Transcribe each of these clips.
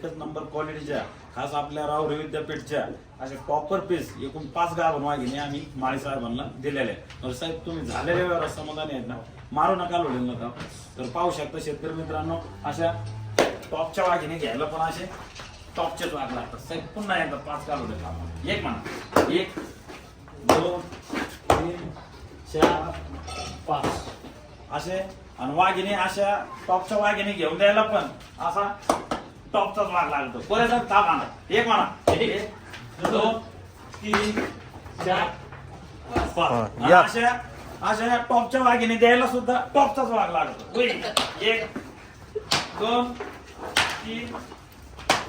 एकच नंबर क्वालिटीच्या खास आपल्या राहुरी विद्यापीठच्या अशा प्रॉपर पीस एकूण पाच गाभण वाघिणी आम्ही माळी साहेबांना दिलेले आहेत. तर साहेब तुम्ही झालेल्या व्यवहारात समाधानी आहेत ना? मारू नका लोढेल नका तर पाहू शकता शेतकरी मित्रांनो अशा टॉपच्या वाघिणी घ्यायला पण असे टॉपचेच वाघ लागतात. साहेब पुन्हा एकदा पाच कालोडे एक म्हणा. एक दोन तीन चार पाच. असे आणि वाघिणी अशा टॉपच्या वाघिने घेऊन द्यायला पण असा टॉपचाच वाघ लागतो. पुरेसा ताप आणा एक म्हणा. एक दोन तीन चार पाच. आणि या. अशा अशा टॉपच्या वाघिणी द्यायला सुद्धा टॉपचाच वाघ लागतो. होय. एक दोन तीन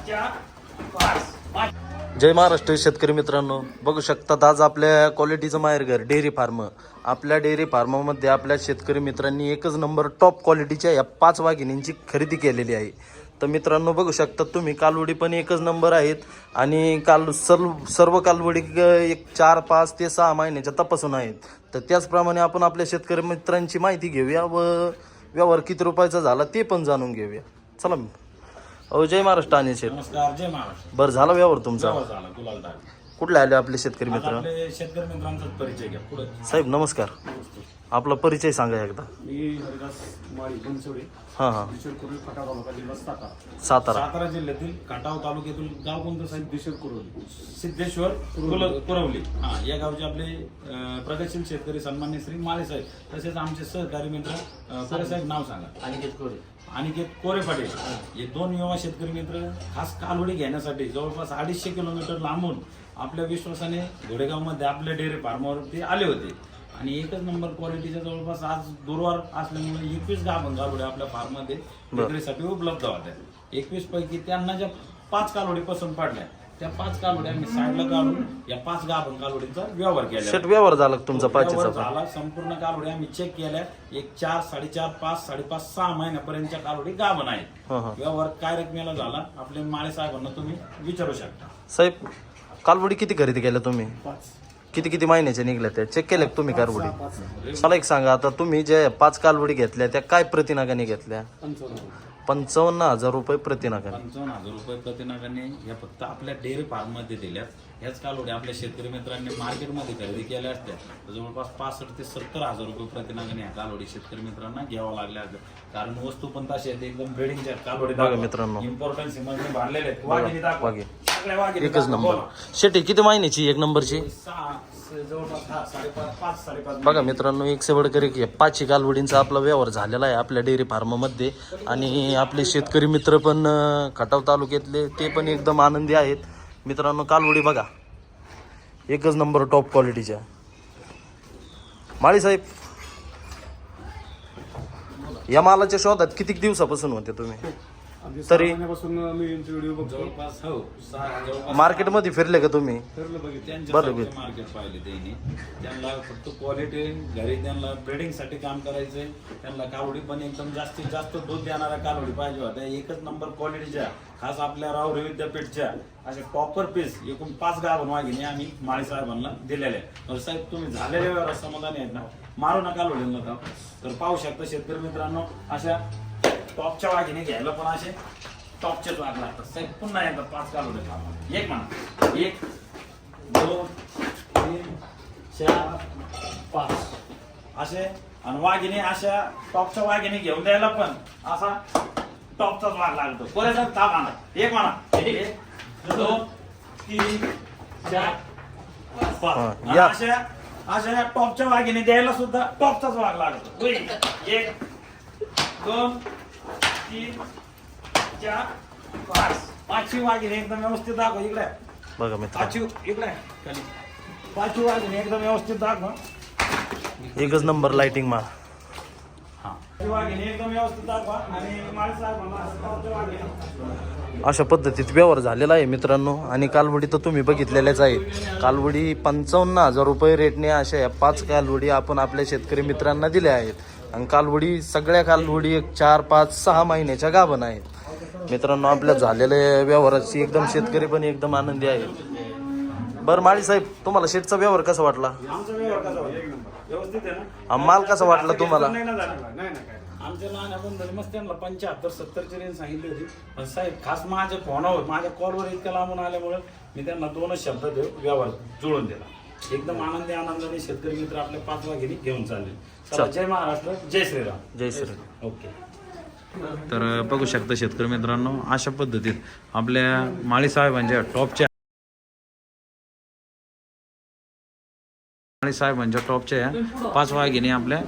चार पाच. पाच जय महाराष्ट्र शेतकरी मित्रांनो. बघू शकतात आज आपल्या क्वालिटीचं माहेरघर डेअरी फार्म. आपल्या डेअरी फार्मामध्ये आपल्या शेतकरी मित्रांनी एकच नंबर टॉप क्वालिटीच्या या पाच वाघिणींची खरेदी केलेली आहे. तर मित्रांनो बघू शकता तुम्ही कालवडी पण एकच नंबर आहेत. आणि काल सर्व सर्व कालवडी एक चार पाच ते सहा महिन्याच्या तपासून आहेत. तर त्याचप्रमाणे आपण आपल्या शेतकरी मित्रांची माहिती घेऊया व व्यवहार किती रुपयाचा झाला ते पण जाणून घेऊया. चला अहो जय महाराष्ट्र आणि नमस्कार जय महाराष्ट्र. बरं झाला व्यवहार तुमचा? जवळ झाला कुठले आले आपले शेतकरी मित्र? आपले शेतकरी मित्रांचा परिचय घ्या पुढे. साहेब नमस्कार. आपला परिचय सांगा एकदा. मी हरिदास माळी बनसोडे. हां हां. फटा तालुका जिल्हा सातारा सातारा. सातारा जिल्ह्यातील खटाव तालुक्यातील गाव कोणतं साहेब? सिद्धेश्वर कुरोली सिद्धेश्वर कुल- कुरवली. हा या गावचे आपले अं, प्रगतशील शेतकरी सन्मान्य श्री माळे साहेब. तसेच आमचे सहकारी मित्र अं, कोरे साहेब नाव सांगा. अनिकेत कोरे. अनिकेत कोरे पाटील. हे दोन युवा शेतकरी मित्र खास कालवडी घेण्यासाठी जवळपास अडीचशे किलोमीटर लांबून आपल्या विश्वासाने घोडेगावमध्ये आपल्या डेअरी फार्मवरती आले होते. आणि एकच नंबर क्वालिटीच्या जवळपास आज गुरुवार असल्यामुळे एकवीस गाभण कालवडी आपल्या फार्ममध्ये विक्रीसाठी उपलब्ध होत्या. एकवीस पैकी त्यांना ज्या पाच कालवडी पसंत पडल्या त्या पाच कालवडी आम्ही साईडला काढून या पाच गाभण कालवडीचा व्यवहार केला. शेट व्यवहार झाला का तुमचा पाचीचा पण? झाला. संपूर्ण कालवडी आम्ही चेक केल्या. एक चार साडेचार पाच साडेपाच सहा महिन्यापर्यंतच्या कालवडी गाभण आहेत. हां हां. व्यवहार काय रकमेला झाला आपले माळे साहेबांना तुम्ही विचारू शकता. साहेब कालवडी किती खरेदी केल्या तुम्ही? पाच. किती किती महिन्याच्या निघल्या त्या चेक केल्या का तुम्ही सहा कालवडी मला एक सांगा आता तुम्ही जे पाच कालवडी घेतल्या त्या काय प्रतिनागाने घेतल्या? पंचावन्न पंचावन्न हजार रुपये प्रतिनागाने. पंचावन्न हजार रुपये प्रतिनागाने या फक्त आपल्या डेअरी फार्ममध्ये दिल्यात. ह्याच कालवडी आपल्या शेतकरी मित्रांनी मार्केटमध्ये खरेदी केल्या असत्या तर जवळपास पासष्ट ते सत्तर हजार रुपये प्रतिनागाने ह्या कालवडी शेतकरी मित्रांना घ्यावं लागल्या असत्या. कारण वस्तू पण तशी आहेत एकदम ब्रिडिंगच्या कालवडी बघा मित्रांनो. इम्पॉर्टन्समध्ये भरलेले आहेत वाघिणी दाखवा. वाघिणी. सगळ्या वाघिणी एकच. नंबर. शेटी किती महिन्याची एक नंबरची सहा बघा मित्रांनो एक सेवडकर एक पाचशे कालवडींचा आपला व्यवहार झालेला आहे आपल्या डेअरी फार्ममध्ये आणि आपले शेतकरी मित्र पण खटाव तालुक्यातले ते पण एकदम आनंदी आहेत मित्रांनो कालवडी बघा. एकच नंबर टॉप क्वालिटीच्या माळी साहेब या मालाच्या शोधात किती दिवसापासून होते तुम्ही? तरी- महिन्यापासून मी यांचे व्हिडिओ बघतो. जवळपास हो सहा जवळपास मार्केटमध्ये फिरले का तुम्ही? ठरलं बघितलं. सारखे मार्केट पाहिले त्यांनी. त्यांना फक्त क्वालिटी घरी त्यांना ब्रिडिंगसाठी काम करायचंय. त्यांना कावडी पण एकदम जास्तीत जास्त दूध देणाऱ्या कालवडी पाहिजे होत्या एकच नंबर क्वालिटीच्या खास आपल्या राहुरी विद्यापीठच्या अशा प्रॉपर पीस एकूण पाच गाभण वाघिणी आम्ही माळी साहेबांना दिलेल्या आहेत. तर साहेब तुम्ही झालेल्या व्यवहारात समाधानी आहेत ना? मारू नका लोढेल तर पाहू शकता शेतकरी मित्रांनो अशा टॉपच्या वाघिणी घ्यायला पण असे टॉपचेच वाघ लागतात. साहेब पुन्हा एकदा पाच कालवडे एक म्हणा. एक दोन तीन चार पाच. असे. आणि वाघिणी अशा टॉपच्या वाघिणी घेऊन द्यायला पण असा टॉपचाच वाघ लागतो. पुरेसा ताप आणा एक म्हणा. एक दोन तीन चार पाच. या. अशा अशा टॉपच्या वाघिणी द्यायला सुद्धा टॉपचाच वाघ लागतो. एक दोन चार पाच. वाघिणी एकदम व्यवस्थित दाखव इकडे. बघा मित्र पाचवी इकडे. खाली. वाघिणी एकदम व्यवस्थित दाखव. एकच नंबर लाइटिंग माल हा. पाचवी वाघिणी एकदम व्यवस्थित दाखवा. आणि माणसाहेब अशा पद्धतीत व्यवहार झालेला आहे मित्रांनो. आणि कालवडी तर तुम्ही बघितलेल्याच आहेत कालवडी पंचावन्न हजार रुपये रेटने अशा या पाच कालवडी आपण आपल्या शेतकरी मित्रांना दिल्या आहेत. आणि कालवडी सगळ्या कालवडी एक चार पाच सहा महिन्याच्या गाभण आहेत. मित्रांनो आपल्या झालेल्या व्यवहाराची एकदम शेतकरी पण एकदम आनंदी आहेत बरं माळी साहेब तुम्हाला शेतचा व्यवहार कसा वाटला? आहे हा, माल कसा वाटला तुम्हाला? आमच्या लहान बंधूने मग त्यांना पंच्याहत्तर सत्तरची रेंज सांगितली होती. पण साहेब खास माझ्या फोनावर माझ्या कॉलवर इतक्या लांबून आल्यामुळे मी त्यांना दोनच शब्द देऊ व्यवहार जुळून दिला. एकदम आनंदी आनंदाने शेतकरी मित्र आपल्या पाच वाघिणी घेऊन चालले. चला, जय महाराष्ट्र जय श्रीराम. जय ओके तर बघू शकता शेतकरी मित्रांनो अशा पद्धतीत आपल्या माळी साहेबांच्या टॉपच्या माळी साहेबांच्या टॉपच्या या पाच वाघिणी आपल्या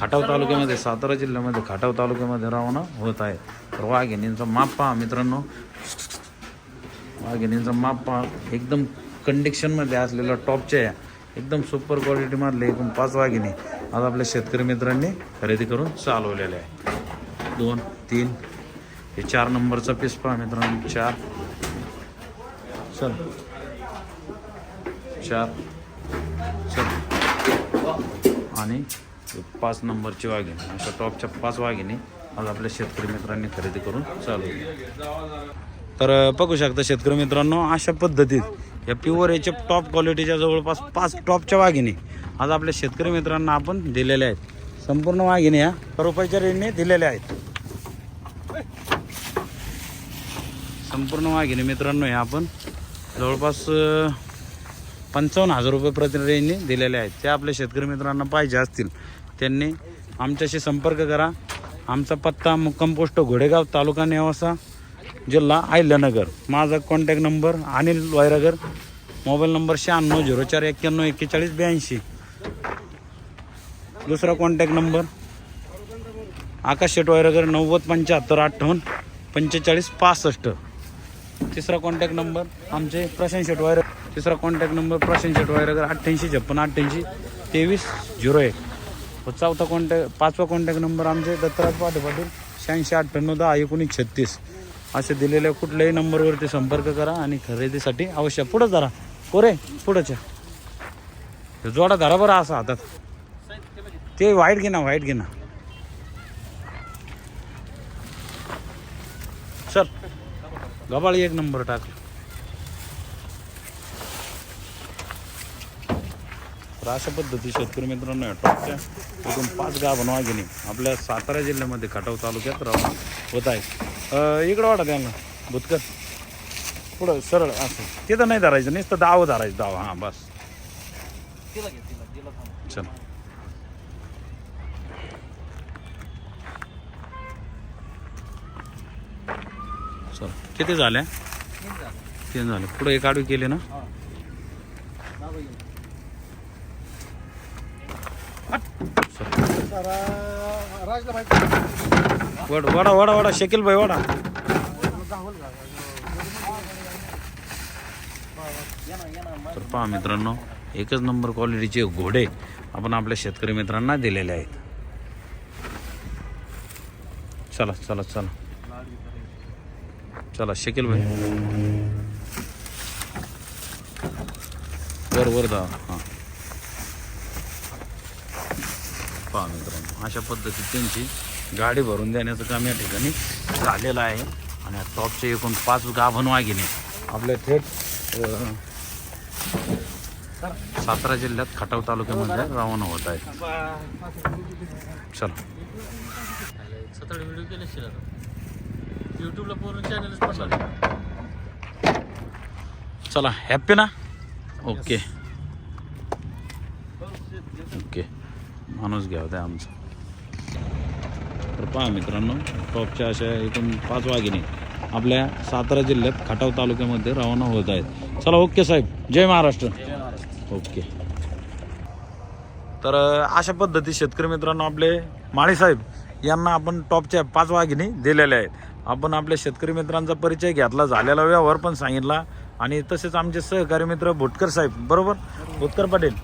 खटाव तालुक्यामध्ये सातारा जिल्ह्यामध्ये खटाव तालुक्यामध्ये रवाना होत आहे तर वाघिणींचा माप पहा मित्रांनो. वाघिणींचा माप पहा. एकदम कंडिक्शनमध्ये असलेला टॉपच्या या. एकदम सुपर क्वालिटी मारले एकूण पाच वाघिणी आज आपल्या शेतकरी मित्रांनी खरेदी करून चालवलेले आहे. दोन तीन. हे चार नंबरचा पीस पहा मित्रांनो. चार. चल. चार. चल. आणि पाच नंबरची वाघिणी. अशा टॉपच्या पाच वाघिणी आज आपल्या शेतकरी मित्रांनी खरेदी करून चालवली तर बघू शकता शेतकरी मित्रांनो अशा पद्धतीत या प्युअर याच्या टॉप क्वालिटीच्या जवळपास पाच टॉपच्या वाघिणी. आज आपल्या शेतकरी मित्रांना आपण दिलेल्या आहेत. संपूर्ण वाघिणी या रुपयाच्या रेटने दिलेल्या आहेत. संपूर्ण वाघिणी मित्रांनो ह्या आपण जवळपास पंचावन्न हजार रुपये प्रति रेंजने दिलेले आहेत. ते आपल्या शेतकरी मित्रांना पाहिजे असतील त्यांनी आमच्याशी संपर्क करा. आमचा पत्ता मुक्कम पोस्ट घोडेगाव तालुका नेवासा. जिल्हा आयल्यानगर माझा contact number Anil Vairagar mobile number शहाण्णव झिरो चार एक्क्याण्णव एक्केचाळीस ब्याऐंशी. दुसरा कॉन्टॅक्ट नंबर आकाश शेट वायरागर नव्वद पंच्याहत्तर अठ्ठावन्न पंचेचाळीस पासष्ट. तिसरा कॉन्टॅक्ट नंबर आमचे प्रशांत शेट वायर तिसरा कॉन्टॅक्ट नंबर प्रशांत शेट वायरागर अठ्ठ्याऐंशी छप्पन अठ्ठ्याऐंशी तेवीस झिरो एक. व चौथा कॉन्टॅक्ट पाचवा कॉन्टॅक्ट नंबर आमचे दत्तराज पाटील पाटील शहाऐंशी अठ्ठ्याण्णव दहा एकोणीस छत्तीस. असे दिलेल्या कुठल्याही नंबरवरती संपर्क करा आणि खरेदीसाठी अवश्य पुढं जरा कोरे पुढंच्या जोडा धरा बरं असा हातात. ते वाईट घे ना घेणा घे ना. गबाळी एक नंबर टाक. तर अशा पद्धती शेतकरी मित्रांनो या टॉपच्या एकूण पाच गाव बनवा घेणे आपल्या सातारा जिल्ह्यामध्ये खटाव तालुक्यात रवाना होत आहे इकडं वाटा त्यांना भुतकर. पुढं सरळ असं. तिथं नाही धरायचं नुसतं दाव धरायचं दाव. हां बस. चल. चल. किती झाल्या तीन झाले. पुढे एक आडवी केले ना? वड वडा वडा वडा शकील भाई वडा. तर पहा मित्रांनो एकच नंबर क्वालिटीचे घोडे आपण आपल्या शेतकरी मित्रांना दिलेले आहेत. चला चला चला. चला शकील भाई. वर वर दा हां. पहा मित्रांनो अशा पद्धतीत त्यांची गाडी भरून देण्याचं काम या ठिकाणी झालेलं आहे. आणि टॉपचे एकूण पाच गाभण वाघिणी. आपल्या थेट सातारा जिल्ह्यात खटाव तालुक्यामध्ये रवाना होत आहेत. चला. सतरा व्हिडिओ केले असेल आता. युट्यूबला पूर्ण चॅनलच पडला चला हॅप्पी ना? ओके ओके माणूस घ्या होता आमचा. तर पहा मित्रांनो टॉपच्या अशा एकूण पाच वाघिणी आपल्या सातारा जिल्ह्यात खटाव तालुक्यामध्ये रवाना होत आहेत. चला ओके साहेब. जय महाराष्ट्र. ओके. तर अशा पद्धती शेतकरी मित्रांनो आपले माळी साहेब यांना आपण टॉपच्या पाच वाघिणी दिलेल्या आहेत. आपण आपल्या शेतकरी मित्रांचा परिचय घेतला झालेला व्यवहार पण सांगितला आणि तसेच आमचे सहकारी मित्र भोटकर साहेब बरोबर? भोटकर पाटील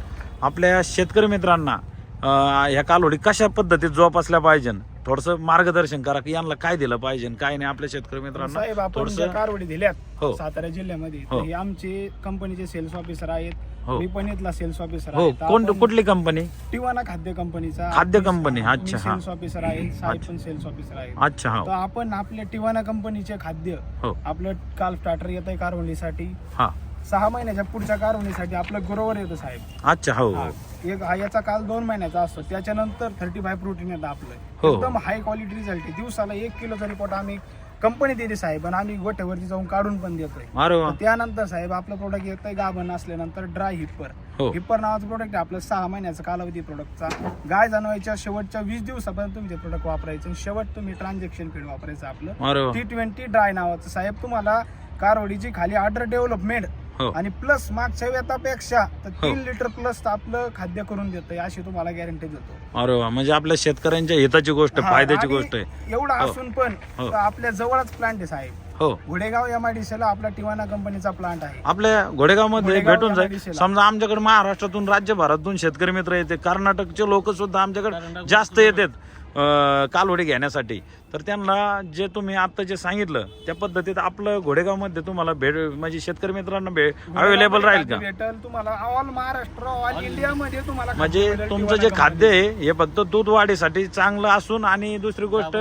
आपल्या शेतकरी मित्रांना ह्या कालोडी कशा पद्धतीत जोपासल्या पाहिजे थोडंसं मार्गदर्शन करा की यांना काय दिलं पाहिजे काय नाही आपल्या शेतकरी मित्रांना. साहेब आपण थोडंसं ज्या कारवडी दिल्यात हो. सातारा जिल्ह्यामध्ये हो. तर हे आमचे कंपनीचे सेल्स ऑफिसर आहेत. हो. मी पण इथला सेल्स ऑफिसर हो. कोण आपण कुठली कंपनी टिवाना खाद्य कंपनीचा खाद्य कंपनी, अच्छा, हा. सेल्स ऑफिसर आहे. साहेब पण सेल्स ऑफिसर आहेत. अच्छा तर हा आपण आपल्या टिवाना कंपनीचे खाद्य हो. आपलं काल स्टार्टर येत आहे कारवणीसाठी हा. सहा महिन्याच्या पुढच्या कारवणीसाठी आपलं गुरोवर येतं साहेब. अच्छा हो हा. हो एक हा याचा काल दोन महिन्याचा असतो. त्याच्यानंतर थर्टी फाय प्रोटीन येतं हो. आपलं एकदम हाय क्वालिटी रिझल्ट आहे. दिवसाला एक किलोचा रिपोर्ट आम्ही कंपनी देते साहेब आणि आम्ही गोठ्यावरती जाऊन काढून पण देतोय. अरे वा. तर त्यानंतर साहेब आपलं प्रोडक्ट येतंय गाभण असल्यानंतर ड्राय हिप्पर हो. हिप्पर नावाचं प्रोडक्ट आहे आपलं सहा महिन्याचा कालावधी प्रोडक्टचा गाय जाणवायच्या शेवटच्या वीस दिवसापर्यंत तुम्ही ते प्रोडक्ट वापरायचं आणि शेवट तुम्ही ट्रान्झॅक्शन फीड वापरायचं आपलं. अरे वा. टी ट्वेंटी ड्राय नावाचं. साहेब तुम्हाला कारवडीची खाली ऑर्डर डेव्हलपमेंट हो आणि प्लस मागच्या वेतापेक्षा तर हो. तीन लिटर प्लस आपलं खाद्य करून देतोय अशी तुम्हाला गॅरंटी देतो अरे वा म्हणजे आपल्या शेतकऱ्यांच्या हिताची गोष्ट हा, फायद्याची आणि गोष्ट आहे एवढं हो. असून पण हो. तर आपल्या जवळच प्लांट आहे साहेब हो घोडेगाव एम आय डी ला आपला टिवाना कंपनीचा प्लांट आहे आपल्या घोडेगावमध्ये घोडेगाव भेटून जाईल MIDC ला. समजा आमच्याकडे महाराष्ट्रातून राज्यभरातून शेतकरी मित्र येते कर्नाटकचे लोक सुद्धा आमच्याकडे जास्त येतात अं, कालवडी घेण्यासाठी. तर त्यांना जे तुम्ही आता जे सांगितलं त्या पद्धतीत आपलं घोडेगावमध्ये तुम्हाला भेट म्हणजे शेतकरी मित्रांना भेट अवेलेबल राहील का? भेटेल तुम्हाला ऑल महाराष्ट्र ऑल इंडिया मध्ये तुम्हाला खाद्य म्हणजे तुमचं जे खाद्य आहे हे फक्त दूध वाढीसाठी चांगलं असून आणि दुसरी गोष्ट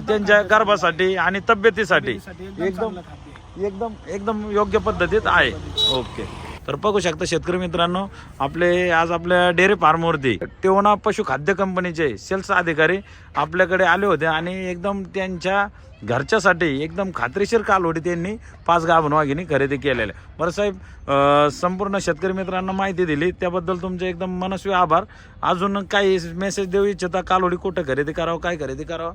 त्यांच्या गर्भासाठी आणि तब्येतीसाठी. साठी एकदम. एकदम एकदम योग्य पद्धतीत आहे. ओके तर बघू शकता शेतकरी मित्रांनो आपले आज आपल्या डेअरी फार्मवरती तेव्हा पशुखाद्य कंपनीचे सेल्स अधिकारी आपल्याकडे आले होते आणि एकदम त्यांच्या घरच्यासाठी एकदम खात्रीशीर कालवडी त्यांनी पाच गाभण वाघिणी खरेदी केलेल्या बरं साहेब संपूर्ण शेतकरी मित्रांना माहिती दिली. त्याबद्दल तुमचे एकदम मनस्वी आभार. अजून काही मेसेज देऊ इच्छिता? कालवडी कुठं खरेदी करावं काय खरेदी करावं?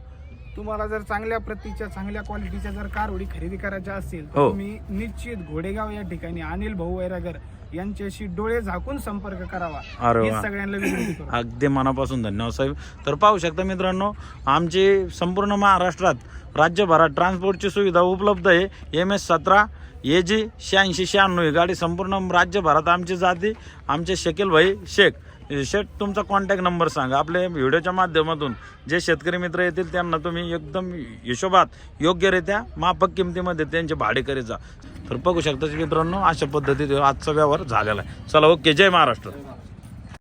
तुम्हाला जर चांगल्या प्रतीच्या चांगल्या क्वालिटीच्या जर कारवडी खरेदी करायच्या असतील तर हो. तुम्ही निश्चित घोडेगाव या ठिकाणी अनिल भाऊ वैरागर यांच्याशी डोळे झाकून संपर्क करावा. अरे. सगळ्यांना विनंती अगदी मनापासून धन्यवाद साहेब. तर पाहू शकता मित्रांनो आमची संपूर्ण महाराष्ट्रात राज्यभरात ट्रान्सपोर्टची सुविधा उपलब्ध आहे. एम एस सतरा ए जी शहाऐंशी शहाण्णव ही गाडी संपूर्ण राज्यभरात आमची जाते. आमचे शकील भाई शेख. शेट तुमचा कॉन्टॅक्ट नंबर सांगा. आपल्या व्हिडिओच्या माध्यमातून जे शेतकरी मित्र येतील त्यांना तुम्ही एकदम हिशोबात योग्यरित्या माफक किमतीमध्ये त्यांचे भाडे करीत जा. तर बघू शकता मित्रांनो अशा पद्धतीत आजचा व्यवहार झालेला आहे. चला ओके. जय महाराष्ट्र.